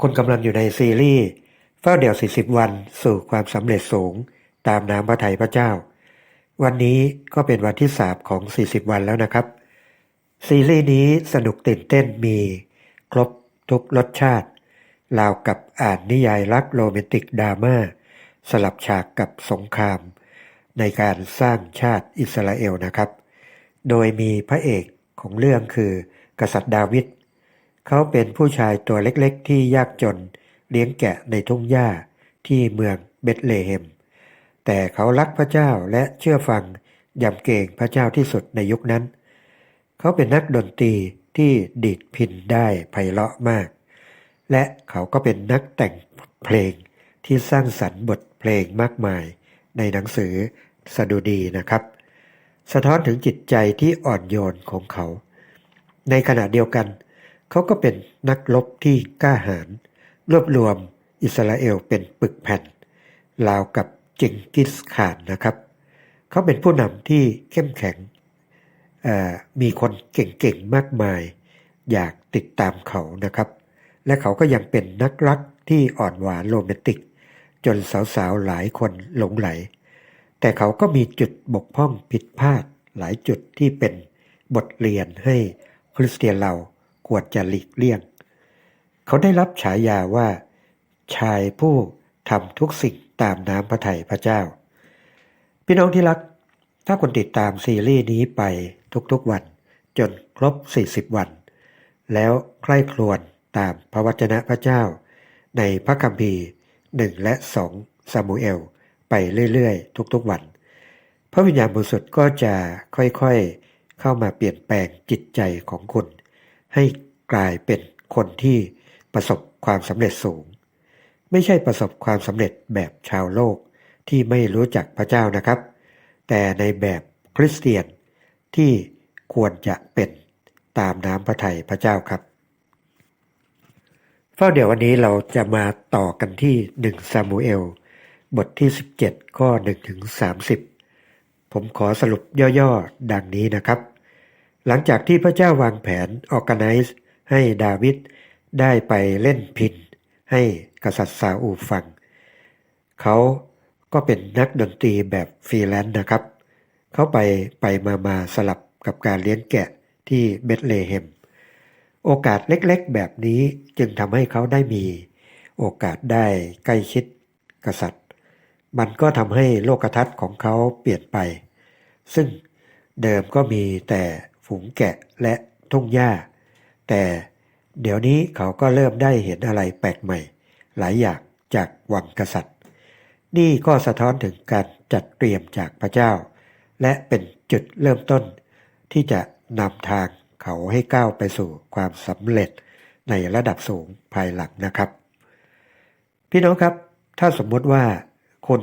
คุณกำลังอยู่ในซีรีส์เฝ้าเดี่ยว 40 วันสู่ความสำเร็จสูง ตามน้ำพระทัยพระเจ้า วันนี้ก็เป็นวันที่สามของ 40 วันแล้วนะครับ ซีรีส์นี้สนุกตื่นเต้นมี ครบทุกรสชาติราวกับอ่านนิยายรักโรแมนติกดราม่าสลับฉากกับสงคราม ในการสร้างชาติอิสราเอลนะครับ โดยมีพระเอกของเรื่องคือกษัตริย์ดาวิด เขาเป็นผู้ชายตัวเล็กๆ ที่ยากจน เลี้ยงแกะในทุ่งหญ้าที่เมืองเบธเลเฮม แต่เขารักพระเจ้าและเชื่อฟังยำเกรงพระเจ้าที่สุดในยุคนั้น เขาเป็นนักดนตรีที่ดีดพินได้ไพเราะมาก และเขาก็เป็นนักแต่งเพลงที่สร้างสรรค์บทเพลงมากมาย ในหนังสือสดุดีนะครับ สะท้อนถึงจิตใจที่อ่อนโยนของเขา ในขณะเดียวกันเขาก็เป็นนักรบที่กล้าหาญรวบรวมอิสราเอลเป็นปึกแผ่นราวกับจิงกิสข่านนะครับ เขาเป็นผู้นำที่เข้มแข็ง มีคนเก่งๆมากมาย อยากติดตามเขานะครับ และเขาก็ยังเป็นนักรักที่อ่อนหวานโรแมนติก จนสาวๆหลายคนหลงไหล แต่เขาก็มีจุดบกพร่องผิดพลาดหลายจุดที่เป็นบทเรียนให้คริสเตียนเรา ควรจะหลีกเลี่ยง เขาได้รับฉายาว่า ชายผู้ทำทุกสิ่งตามน้ำพระทัยพระเจ้า พี่น้องที่รัก ถ้าคุณติดตามซีรีส์นี้ไปทุกๆวัน จนครบ 40 วัน แล้วใคร่ครวญตามพระวจนะพระเจ้า ในพระคัมภีร์หนึ่งและสองซามูเอล ไปเรื่อยๆ ทุกๆวัน พระวิญญาณบริสุทธิ์ก็จะค่อยๆ เข้ามาเปลี่ยนแปลงจิตใจของคุณ ให้กลายเป็นคนที่ประสบความสำเร็จสูง ไม่ใช่ประสบความสำเร็จแบบชาวโลกที่ไม่รู้จักพระเจ้านะครับ แต่ในแบบคริสเตียนที่ควรจะเป็นตามน้ำพระทัยพระเจ้าครับเฝ้าเดี๋ยววันนี้เราจะมาต่อกันที่1ซามูเอล บทที่ 17 ข้อ1ถึง30 ผมขอสรุปย่อๆ ดังนี้นะครับ หลังจากที่พระเจ้าวางแผน organize ให้ดาวิดได้ไปเล่นพินให้กษัตริย์ซาอูฟัง เขาก็เป็นนักดนตรีแบบฟรีแลนซ์นะครับ เขาไปไปมามาสลับกับการเลี้ยงแกะที่เบธเลเฮม โอกาสเล็กๆแบบนี้จึงทำให้เขาได้มี โอกาสได้ใกล้ชิดกษัตริย์ มันก็ทำให้โลกทัศน์ของเขาเปลี่ยนไป ซึ่งเดิมก็มีแต่ ฝูงแกะและทุ่งหญ้า แต่เดี๋ยวนี้เขาก็เริ่มได้เห็นอะไรแปลกใหม่ หลายอย่างจากวังกษัตริย์ นี่ก็สะท้อนถึงการจัดเตรียมจากพระเจ้า และเป็นจุดเริ่มต้น ที่จะนำทางเขาให้ก้าวไปสู่ความสำเร็จในระดับสูงภายหลังนะครับ พี่น้องครับ ถ้าสมมติว่าคน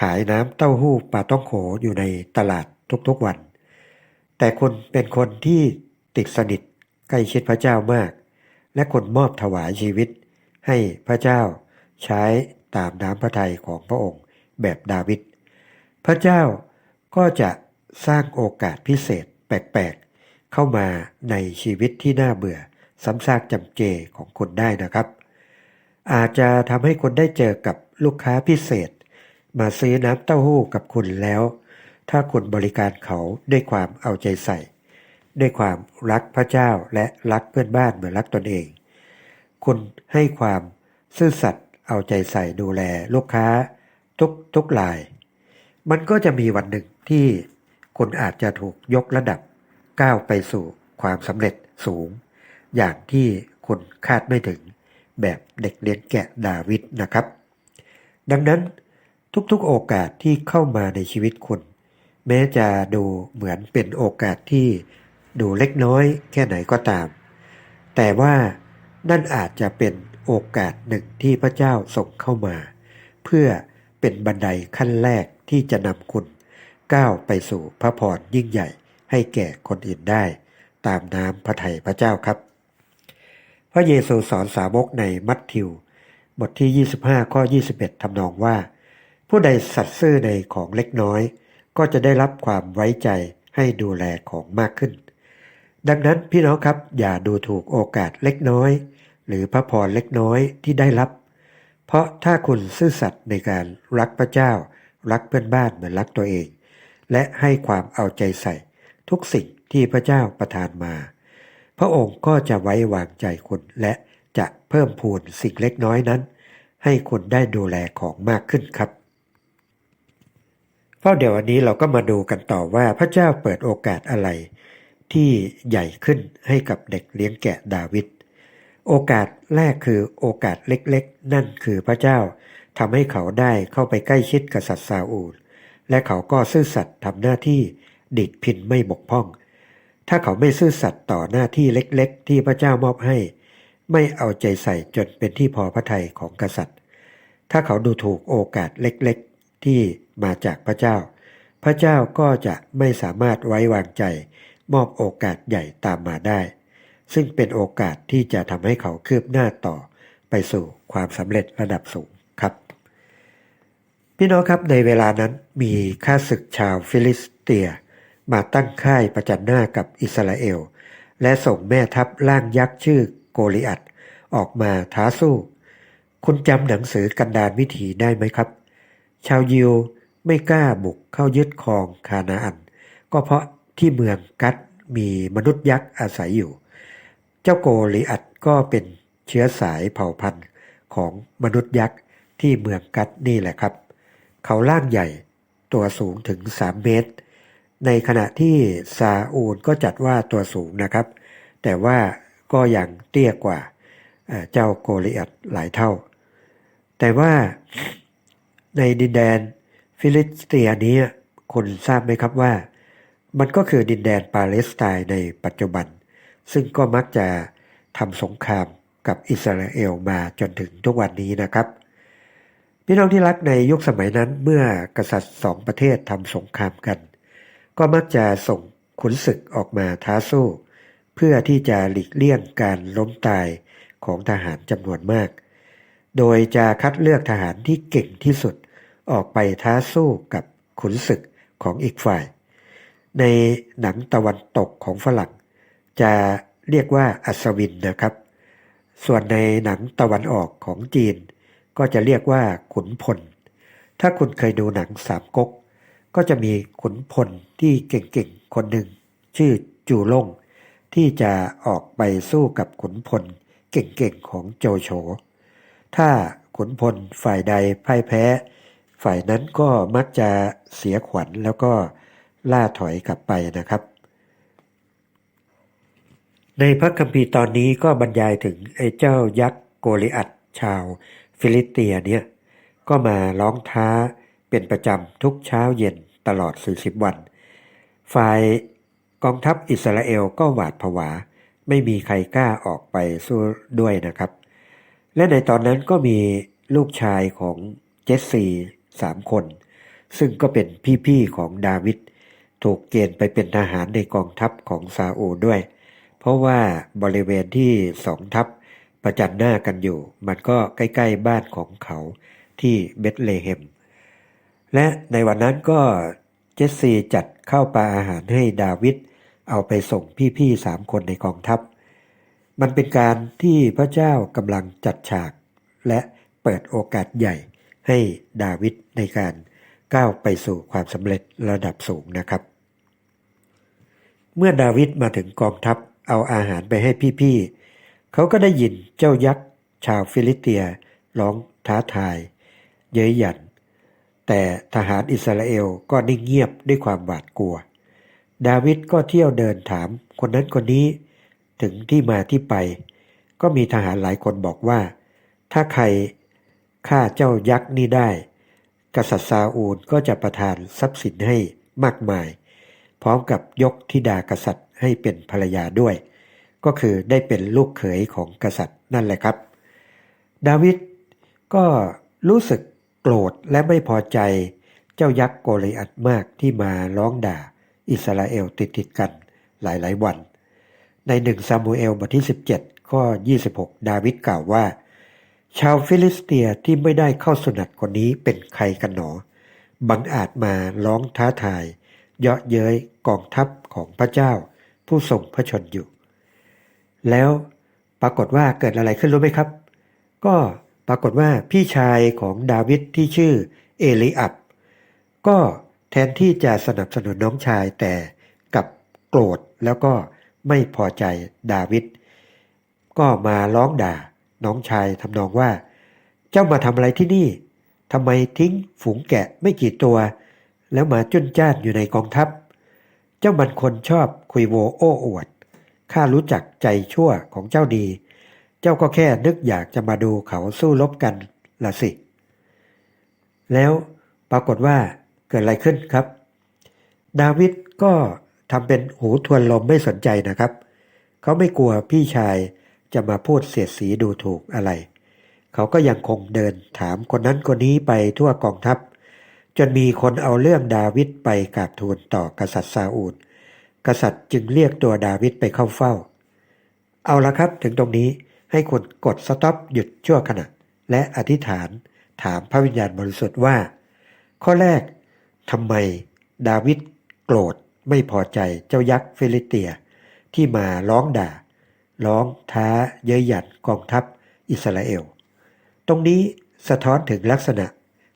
ขายน้ำเต้าหู้ปลาต้องโขอยู่ในตลาดทุกๆวัน แต่คุณเป็นคนที่ติดสนิทใกล้ชิดพระเจ้ามาก และคนมอบถวายชีวิต ให้พระเจ้าใช้ตามน้ำพระทัยของพระองค์แบบดาวิด พระเจ้าก็จะสร้างโอกาสพิเศษแปลกๆ เข้ามาในชีวิตที่น่าเบื่อซ้ำซากจำเจของคุณได้นะครับ อาจจะทำให้คุณได้เจอกับลูกค้าพิเศษ มาซื้อน้ำเต้าหู้กับคุณแล้ว ถ้าคุณบริการเขาด้วยความเอาใจใส่ ด้วยความรักพระเจ้าและรักเพื่อนบ้านเหมือนรักตนเอง คุณให้ความซื่อสัตย์เอาใจใส่ดูแลลูกค้าทุกทุกราย มันก็จะมีวันหนึ่งที่คุณอาจจะถูกยกระดับก้าวไปสู่ความสำเร็จสูง อย่างที่คุณคาดไม่ถึงแบบเด็กเลี้ยงแกะดาวิดนะครับ ดังนั้นทุกๆโอกาสที่เข้ามาในชีวิตคุณ แม้จะดูเหมือนเป็นโอกาสที่ดูเล็กน้อยแค่ไหนก็ตาม แต่ว่านั่นอาจจะเป็นโอกาสหนึ่งที่พระเจ้าส่งเข้ามา เพื่อเป็นบันไดขั้นแรกที่จะนำคุณ ก้าวไปสู่พระพรยิ่งใหญ่ให้แก่คนอื่นได้ ตามน้ำพระทัยพระเจ้าครับ พระเยซูสอนสาวกในมัทธิว บทที่ 25 ข้อ 21 ทำนองว่า ผู้ใดสัตย์ซื่อในของเล็กน้อย ก็จะได้รับความไว้ใจให้ดูแลของมากขึ้น ดังนั้นพี่น้องครับอย่าดูถูกโอกาสเล็กน้อย หรือพระพรเล็กน้อยที่ได้รับ เพราะถ้าคุณซื่อสัตย์ในการรักพระเจ้า รักเพื่อนบ้านเหมือนรักตัวเอง และให้ความเอาใจใส่ ทุกสิ่งที่พระเจ้าประทานมา พระองค์ก็จะไว้วางใจคุณและจะเพิ่มพูนสิ่งเล็กน้อยนั้น ให้คุณได้ดูแลของมากขึ้นครับ เพราะเดี๋ยววันนี้เราก็มาดูกันต่อว่าพระเจ้าเปิดโอกาสอะไร ที่ใหญ่ขึ้นให้กับเด็กเลี้ยงแกะดาวิด โอกาสแรกคือโอกาสเล็กๆ นั่นคือพระเจ้าทำให้เขาได้เข้าไปใกล้ชิดกษัตริย์ซาอูล และเขาก็ซื่อสัตย์ทำหน้าที่ดิดพินไม่บกพร่อง ถ้าเขาไม่ซื่อสัตย์ต่อหน้าที่เล็กๆ ที่พระเจ้ามอบให้ ไม่เอาใจใส่จนเป็นที่พอพระทัยของกษัตริย์ ถ้าเขาดูถูกโอกาสเล็กๆ ที่ มาจากพระเจ้า พระเจ้าก็จะไม่สามารถไว้วางใจ มอบโอกาสใหญ่ตามมาได้ ซึ่งเป็นโอกาสที่จะทำให้เขาคืบหน้าต่อ ไปสู่ความสำเร็จระดับสูงครับ พี่น้องครับในเวลานั้นมีข้าศึกชาวฟิลิสเตีย มาตั้งค่ายประจันหน้ากับอิสราเอล และส่งแม่ทัพล่างยักษ์ชื่อโกลิอัตออกมาท้าสู้ คุณจำหนังสือกันดารวิถีได้ไหมครับ ชาวยิว ไม่กล้าบุกเข้ายึดครองคานาอัน ก็เพราะที่เมืองกัดมีมนุษย์ยักษ์อาศัยอยู่ เจ้าโกลิอัตก็เป็นเชื้อสายเผ่าพันธุ์ของมนุษย์ยักษ์ที่เมืองกัดนี่แหละครับ เขาล่างใหญ่ตัวสูงถึง 3 เมตร ในขณะที่ซาอูลก็จัดว่าตัวสูงนะครับ แต่ว่าก็ยังเตี้ยกว่าเจ้าโกลิอัตหลายเท่า แต่ว่าในดินแดน ฟิลิสเตียนี้คุณทราบไหมครับว่า มันก็คือดินแดนปาเลสไตน์ในปัจจุบัน ซึ่งก็มักจะทำสงครามกับอิสราเอลมาจนถึงทุกวันนี้นะครับพี่น้องที่รักในยุคสมัยนั้นเมื่อกษัตริย์สองประเทศทำสงครามกัน ก็มักจะส่งขุนศึกออกมาท้าสู้ เพื่อที่จะหลีกเลี่ยงการล้มตายของทหารจำนวนมาก โดยจะคัดเลือกทหารที่เก่งที่สุด ออกไปท้าสู้กับขุนศึกของอีกฝ่าย ในหนังตะวันตกของฝรั่ง จะเรียกว่าอัศวินนะครับ ส่วนในหนังตะวันออกของจีน ก็จะเรียกว่าขุนพล ถ้าคุณเคยดูหนังสามก๊ก ก็จะมีขุนพลที่เก่งๆ คนหนึ่ง ชื่อจูล่งที่จะออกไปสู้กับขุนพลเก่งๆ ของโจโฉ ถ้าขุนพลฝ่ายใดพ่ายแพ้ ฝ่ายนั้นก็มักจะเสียขวัญแล้วก็ล่าถอยกลับไปนะครับ ในพระคัมภีร์ตอนนี้ก็บรรยายถึงไอ้เจ้ายักษ์โกลิอัตชาวฟิลิเตียเนี่ยก็มาร้องท้าเป็นประจำทุกเช้าเย็นตลอด 40 วัน ฝ่ายกองทัพอิสราเอลก็หวาดผวา ไม่มีใครกล้าออกไปสู้ด้วยนะครับ และในตอนนั้นก็มีลูกชายของเจสซี สามคน ซึ่งก็เป็นพี่ๆของดาวิดถูกเกณฑ์ไปเป็นทหารในกองทัพของซาอูด้วย เพราะว่าบริเวณที่สองทัพประจันหน้ากันอยู่ มันก็ใกล้ๆบ้านของเขาที่เบธเลเฮม และในวันนั้นก็เจสซีจัดข้าวปลาอาหารให้ดาวิดเอาไปส่งพี่ๆสามคนในกองทัพ มันเป็นการที่พระเจ้ากำลังจัดฉาก และเปิดโอกาสใหญ่ ให้ดาวิดในการก้าวไปสู่ความสำเร็จระดับสูงนะครับ เมื่อดาวิดมาถึงกองทัพเอาอาหารไปให้พี่ๆเขาก็ได้ยินเจ้ายักษ์ชาวฟิลิสเตียร้องท้าทาย เย้ยหยัน แต่ทหารอิสราเอลก็นิ่งเงียบด้วยความหวาดกลัว ดาวิดก็เที่ยวเดินถามคนนั้นคนนี้ถึงที่มาที่ไป ก็มีทหารหลายคนบอกว่า ถ้าใคร ฆ่าเจ้ายักษ์นี้ได้ กษัตริย์ซาอูลก็จะประทานทรัพย์สินให้มากมาย พร้อมกับยกธิดากษัตริย์ให้เป็นภรรยาด้วย ก็คือได้เป็นลูกเขยของกษัตริย์นั่นแหละครับ ดาวิดก็รู้สึกโกรธและไม่พอใจเจ้ายักษ์โกลิอัตมากที่มาร้องด่าอิสราเอลติดติดกันหลายๆวัน ในหนึ่งซามูเอลบทที่ 17 ข้อ 26 ดาวิดกล่าวว่า ชาวฟิลิสเตียที่ไม่ได้เข้าสนัดคนนี้เป็นใครกันหนอ บังอาจมาร้องท้าทาย เยาะเย้ยกองทัพของพระเจ้า ผู้ทรงพระชนอยู่ แล้วปรากฏว่าเกิดอะไรขึ้นรู้ไหมครับ ก็ปรากฏว่าพี่ชายของดาวิดที่ชื่อเอลิอับ ก็แทนที่จะสนับสนุนน้องชายแต่กับโกรธแล้วก็ไม่พอใจดาวิดก็มาร้องด่า น้องชายทำนองว่า เจ้ามาทำอะไรที่นี่ทำไมทิ้งฝูงแกะไม่กี่ตัว แล้วมาจุนจ้านอยู่ในกองทัพ เจ้ามันคนชอบคุยโวโอ้อวดข้ารู้จักใจชั่วของเจ้าดี เจ้าก็แค่นึกอยากจะมาดูเขาสู้รบกันละสิ แล้วปรากฏว่าเกิดอะไรขึ้นครับ ดาวิดก็ทำเป็นหูทวนลมไม่สนใจนะครับ เขาไม่กลัวพี่ชาย จะมาพูดเสียดสีดูถูกอะไร เขาก็ยังคงเดินถามคนนั้นคนนี้ไปทั่วกองทัพ จนมีคนเอาเรื่องดาวิดไปกราบทูลต่อกษัตริย์ซาอูลกษัตริย์จึงเรียกตัวดาวิดไปเข้าเฝ้า เอาละครับถึงตรงนี้ให้คุณกดสต็อปหยุดชั่วขณะ และอธิษฐานถามพระวิญญาณบริสุทธิ์ว่า ข้อแรกทำไมดาวิดโกรธไม่พอใจเจ้ายักษ์ฟิลิเตีย ที่มาร้องด่า ร้องท้าเย้ยหยันกองทัพอิสราเอล ตรงนี้สะท้อนถึงลักษณะ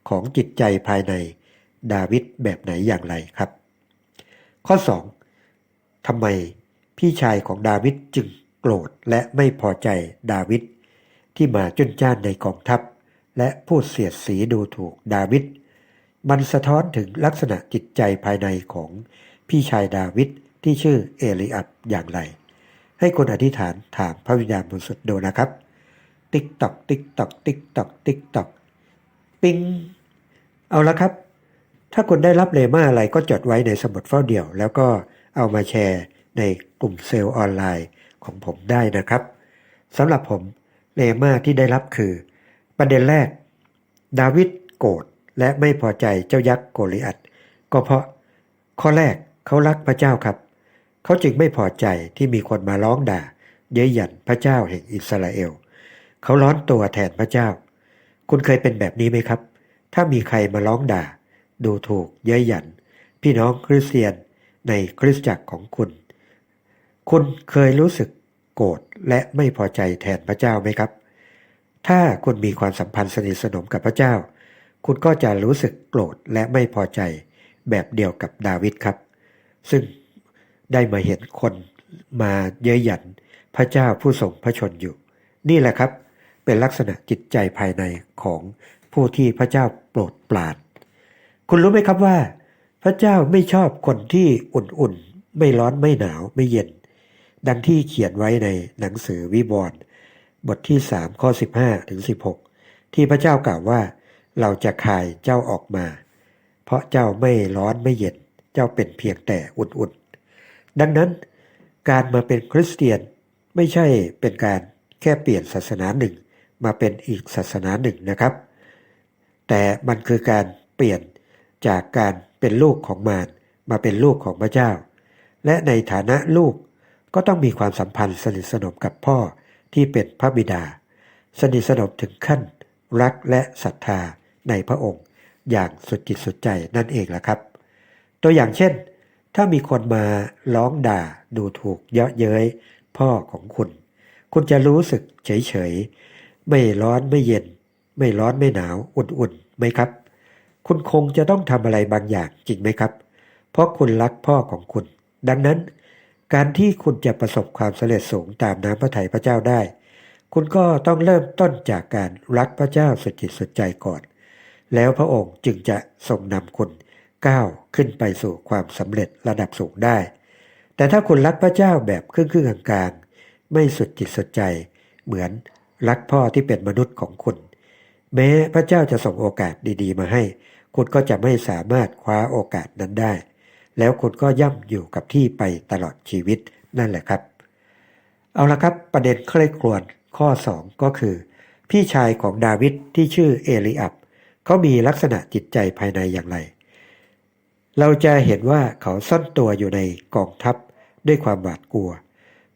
ของจิตใจภายในดาวิดแบบไหนอย่างไรครับ ข้อ 2. ทำไมพี่ชายของดาวิดจึงโกรธและไม่พอใจดาวิดที่มาจุนจ้านในกองทัพ และพูดเสียดสีดูถูกดาวิดมันสะท้อนถึงลักษณะจิตใจภายในของพี่ชายดาวิดที่ชื่อเอลิอับอย่างไร ให้คนอธิษฐานถามพระวิญญาณบริสุทธิ์ดูนะครับ ติ๊กตอกติ๊กตอกติ๊กตอกติ๊กตอกปิงเอาละครับ ถ้าคุณได้รับเลมาอะไรก็จดไว้ในสมุดเฝ้าเดี่ยว แล้วก็เอามาแชร์ในกลุ่มเซลล์ออนไลน์ของผมได้นะครับสำหรับผมเลมาที่ได้รับคือ ประเด็นแรก ดาวิดโกรธและไม่พอใจเจ้ายักษ์โกลิอัตก็เพราะข้อแรกเขารักพระเจ้าครับ เขาจึงไม่พอใจที่มีคนมาร้องด่า เย้ยหยันพระเจ้าแห่งอิสราเอล เขาร้อนตัวแทนพระเจ้า คุณเคยเป็นแบบนี้ไหมครับ ถ้ามีใครมาร้องด่า ดูถูกเย้ยหยัน พี่น้องคริสเตียนในคริสตจักรของคุณ คุณเคยรู้สึกโกรธและไม่พอใจแทนพระเจ้าไหมครับ ถ้าคุณมีความสัมพันธ์สนิทสนมกับพระเจ้า คุณก็จะรู้สึกโกรธและไม่พอใจแบบเดียวกับดาวิดครับ ซึ่ง ได้มาเห็นคนมาเย้ยหยันพระเจ้าผู้ทรงพระชนอยู่ นี่แหละครับ เป็นลักษณะจิตใจภายในของผู้ที่พระเจ้าโปรดปรานคุณรู้ไหมครับว่า พระเจ้าไม่ชอบคนที่อุ่นๆ ไม่ร้อนไม่หนาวไม่เย็น ดังที่เขียนไว้ในหนังสือวิวร์บทที่ 3 ข้อ 15ถึง16 ที่พระเจ้ากล่าวว่า เราจะคายเจ้าออกมา เพราะเจ้าไม่ร้อนไม่เย็น เจ้าเป็นเพียงแต่อุ่นๆ ดังนั้นการมาเป็นคริสเตียนไม่ใช่เป็นการแค่เปลี่ยนศาสนาหนึ่งมาเป็นอีกศาสนาหนึ่งนะครับ แต่มันคือการเปลี่ยนจากการเป็นลูกของมารมาเป็นลูกของพระเจ้า และในฐานะลูกก็ต้องมีความสัมพันธ์สนิทสนมกับพ่อที่เป็นพระบิดา สนิทสนมถึงขั้นรักและศรัทธาในพระองค์ อย่างสุดจิตสุดใจนั่นเองละครับ ตัวอย่างเช่น ถ้ามีคนมาร้องด่าดูถูกเยาะเย้ยพ่อของคุณ คุณจะรู้สึกเฉยๆไม่ร้อนไม่เย็น ไม่ร้อนไม่หนาวอุ่นๆไหมครับ คุณคงจะต้องทำอะไรบางอย่างจริงไหมครับ เพราะคุณรักพ่อของคุณ ดังนั้น การที่คุณจะประสบความสำเร็จสูงตามน้ำพระทัยพระเจ้าได้ คุณก็ต้องเริ่มต้นจากการรักพระเจ้าสุดจิตสุดใจก่อน แล้วพระองค์จึงจะทรงนำคุณ ก้าวขึ้นไปสู่ความสำเร็จระดับสูงได้ แต่ถ้าคุณรักพระเจ้าแบบครึ่งครึ่งกลางๆไม่สุดจิตสุดใจ เหมือนรักพ่อที่เป็นมนุษย์ของคุณ แม้พระเจ้าจะส่งโอกาสดีๆ มาให้ คุณก็จะไม่สามารถคว้าโอกาสนั้นได้ แล้วคุณก็ย่ำอยู่กับที่ไปตลอดชีวิตนั่นแหละครับ เอาละครับประเด็นใคร่ครวญข้อ 2 ก็คือ พี่ชายของดาวิดที่ชื่อเอลิอับเขามีลักษณะจิตใจภายในอย่างไร เราจะเห็นว่าเขาซ่อนตัวอยู่ในกองทัพด้วยความหวาดกลัว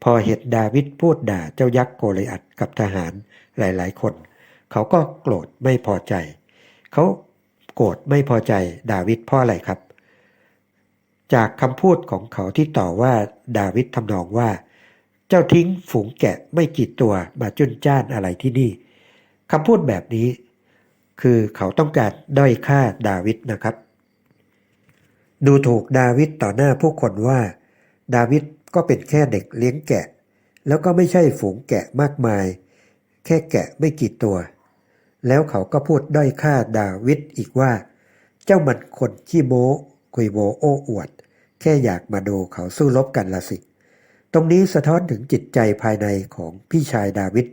พอเห็นดาวิดพูดด่าเจ้ายักษ์โกลิอัตกับทหารหลายๆ คน เขาก็โกรธไม่พอใจ เขาโกรธไม่พอใจดาวิดเพราะอะไรครับ จากคำพูดของเขาที่ต่อว่าดาวิดทำนองว่า เจ้าทิ้งฝูงแกะไม่กี่ตัวมาจุนจ้านอะไรที่นี่คำพูดแบบนี้ คือเขาต้องการด้อยค่าดาวิดนะครับ ดูถูกดาวิดต่อหน้าผู้คนว่า ดาวิดก็เป็นแค่เด็กเลี้ยงแกะ แล้วก็ไม่ใช่ฝูงแกะมากมาย แค่แกะไม่กี่ตัว แล้วเขาก็พูดด้อยค่าดาวิดอีกว่า เจ้ามันคนขี้โม้คุยโวโอ้อวด แค่อยากมาดูเขาสู้รบกันละสิ ตรงนี้สะท้อนถึงจิตใจภายในของพี่ชายดาวิด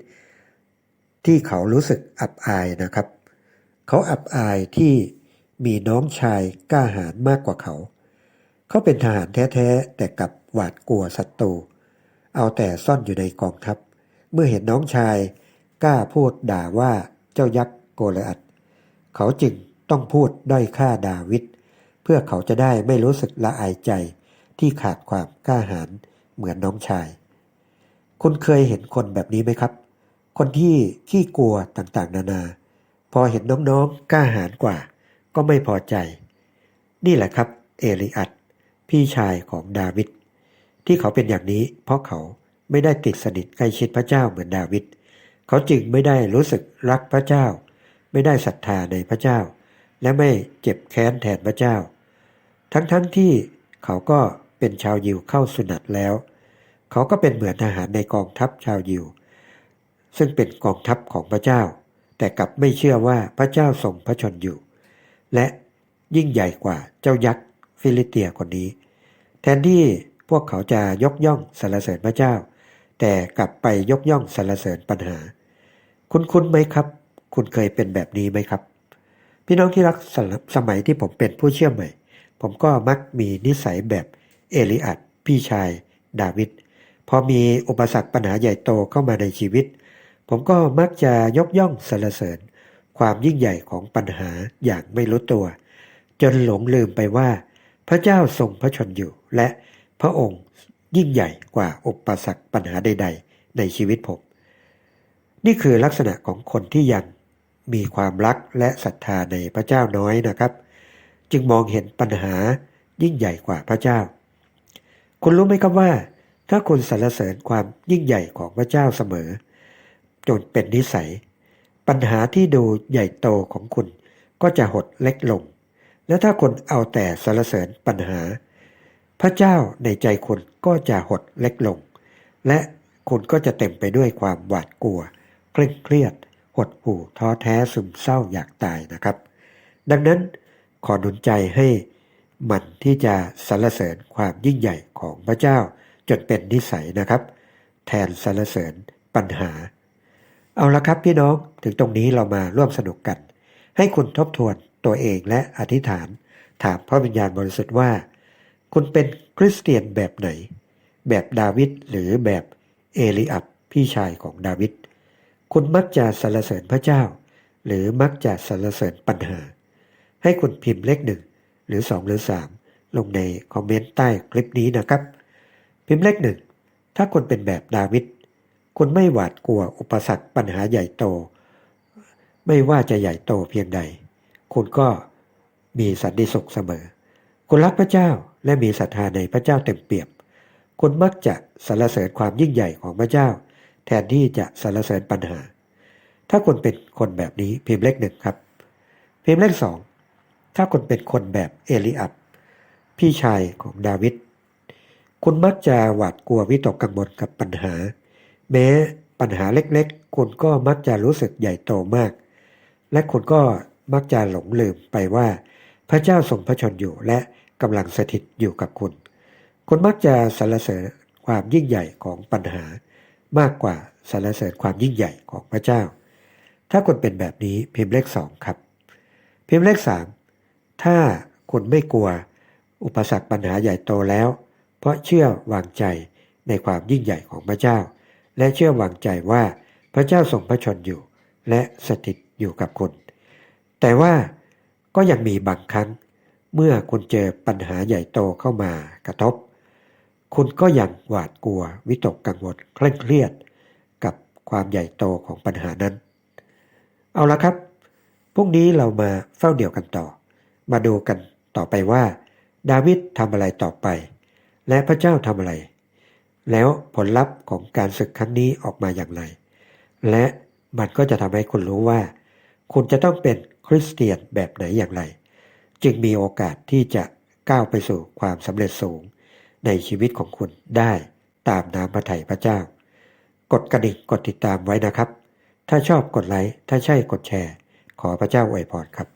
ที่เขารู้สึกอับอายนะครับ เขาอับอายที่ มีน้องชายกล้าหาญมากกว่าเขา เขาเป็นทหารแท้ๆ แต่กลับหวาดกลัวศัตรู เอาแต่ซ่อนอยู่ในกองทัพ เมื่อเห็นน้องชายกล้าพูดด่าว่าเจ้ายักษ์โกลอัดเขาจึงต้องพูดด้อยค่าดาวิดเพื่อเขาจะได้ไม่รู้สึกละอายใจที่ขาดความกล้าหาญเหมือนน้องชาย คุณเคยเห็นคนแบบนี้ไหมครับ คนที่ขี้กลัวต่างๆ นานา พอเห็นน้องๆกล้าหาญกว่า ก็ไม่พอใจ นี่แหละครับ เอลิอัดพี่ชายของดาวิดที่เขาเป็นอย่างนี้ เพราะเขาไม่ได้ติดสนิทใกล้ชิดพระเจ้าเหมือนดาวิดเขาจึงไม่ได้รู้สึกรักพระเจ้า ไม่ได้ศรัทธาในพระเจ้า และไม่เจ็บแค้นแทนพระเจ้า ทั้งๆทที่เขาก็เป็นชาวยิวเข้าสุนัตแล้ว เขาก็เป็นเหมือนทหารในกองทัพชาวยิว ซึ่งเป็นกองทัพของพระเจ้า แต่กลับไม่เชื่อว่าพระเจ้าทรงพระชนอยู่ และยิ่งใหญ่กว่าเจ้ายักษ์ฟิลิเตียคนนี้ แทนที่พวกเขาจะยกย่องสรรเสริญพระเจ้า แต่กลับไปยกย่องสรรเสริญปัญหา คุณคุ้นไหมครับ คุณเคยเป็นแบบนี้ไหมครับ พี่น้องที่รักสสมัยที่ผมเป็นผู้เชื่อใหม่ ผมก็มักมีนิสัยแบบเอลิอัดพี่ชาย ดาวิดพอมีอุปสรรคปัญหาใหญ่โตเข้ามาในชีวิต ผมก็มักจะยกย่องสรรเสริญ ความยิ่งใหญ่ของปัญหาอย่างไม่รู้ตัว จนหลงลืมไปว่า พระเจ้าทรงพระชนอยู่ และพระองค์ยิ่งใหญ่กว่าอุปสรรคปัญหาใด ๆ ในชีวิตผม นี่คือลักษณะของคนที่ยังมีความรักและศรัทธาในพระเจ้าน้อยนะครับ จึงมองเห็นปัญหายิ่งใหญ่กว่าพระเจ้า คุณรู้ไหมครับว่า ถ้าคุณสรรเสริญความยิ่งใหญ่ของพระเจ้าเสมอจนเป็นนิสัย ปัญหาที่ดูใหญ่โตของคุณก็จะหดเล็กลง และถ้าคุณเอาแต่สรรเสริญปัญหา พระเจ้าในใจคุณก็จะหดเล็กลง และคุณก็จะเต็มไปด้วยความหวาดกลัว เคร่งเครียด หดหู่ท้อแท้ซึมเศร้าอยากตายนะครับ ดังนั้นขอหนุนใจให้มันที่จะสรรเสริญความยิ่งใหญ่ของพระเจ้าจนเป็นนิสัยนะครับ แทนสรรเสริญปัญหา เอาละครับพี่น้องถึงตรงนี้เรามาร่วมสนุกกัน ให้คุณทบทวนตัวเองและอธิษฐาน ถามพระวิญญาณบริสุทธิ์ว่า คุณเป็นคริสเตียนแบบไหน แบบดาวิดหรือแบบเอลิอับพี่ชายของดาวิดคุณมักจะสรรเสริญพระเจ้า หรือมักจะสรรเสริญปัญหา ให้คุณพิมพ์เลขหนึ่งหรือ2หรือ3ลงในคอมเมนต์ใต้คลิปนี้นะครับ พิมพ์เลขหนึ่งถ้าคุณเป็นแบบดาวิด คุณไม่หวาดกลัวอุปสรรคปัญหาใหญ่โต ไม่ว่าจะใหญ่โตเพียงใด คุณก็มีสันติสุขเสมอ คุณรักพระเจ้าและมีศรัทธาในพระเจ้าเต็มเปี่ยม คุณมักจะสรรเสริญความยิ่งใหญ่ของพระเจ้า แทนที่จะสรรเสริญปัญหา ถ้าคุณเป็นคนแบบนี้พิมพ์เลขหนึ่งครับ พิมพ์เลขสองถ้าคุณเป็นคนแบบเอลิอับพี่ชายของดาวิดคุณมักจะหวาดกลัววิตกกังวลกับปัญหา แม้ปัญหาเล็กๆคุณก็มักจะรู้สึกใหญ่โตมาก และคุณก็มักจะหลงลืมไปว่า พระเจ้าทรงพระชนอยู่และกำลังสถิตอยู่กับคุณคุณมักจะสรรเสริญความยิ่งใหญ่ของปัญหามากกว่าสรรเสริญความยิ่งใหญ่ของพระเจ้า ถ้าคุณเป็นแบบนี้พิมพ์เลขสองครับ พิมพ์เลขสามถ้าคุณไม่กลัว อุปสรรคปัญหาใหญ่โตแล้ว เพราะเชื่อวางใจในความยิ่งใหญ่ของพระเจ้า และเชื่อวางใจว่าพระเจ้าทรงพระชนอยู่ และสถิตอยู่กับคุณ แต่ว่าก็ยังมีบางครั้ง เมื่อคุณเจอปัญหาใหญ่โตเข้ามากระทบ คุณก็ยังหวาดกลัววิตกกังวลเคร่งเครียด กับความใหญ่โตของปัญหานั้น เอาละครับพรุ่งนี้เรามาเฝ้าเดี่ยวกันต่อ มาดูกันต่อไปว่า ดาวิดทำอะไรต่อไป และพระเจ้าทำอะไร แล้วผลลัพธ์ของการศึกครั้งนี้ออกมาอย่างไร และมันก็จะทำให้คุณรู้ว่า คุณจะต้องเป็นคริสเตียนแบบไหนอย่างไร จึงมีโอกาสที่จะก้าวไปสู่ความสำเร็จสูง ในชีวิตของคุณได้ตามน้ำพระทัยพระเจ้า กดกระดิ่งกดติดตามไว้นะครับ ถ้าชอบกดไลค์ถ้าใช่กดแชร์ ขอพระเจ้าอวยพรครับ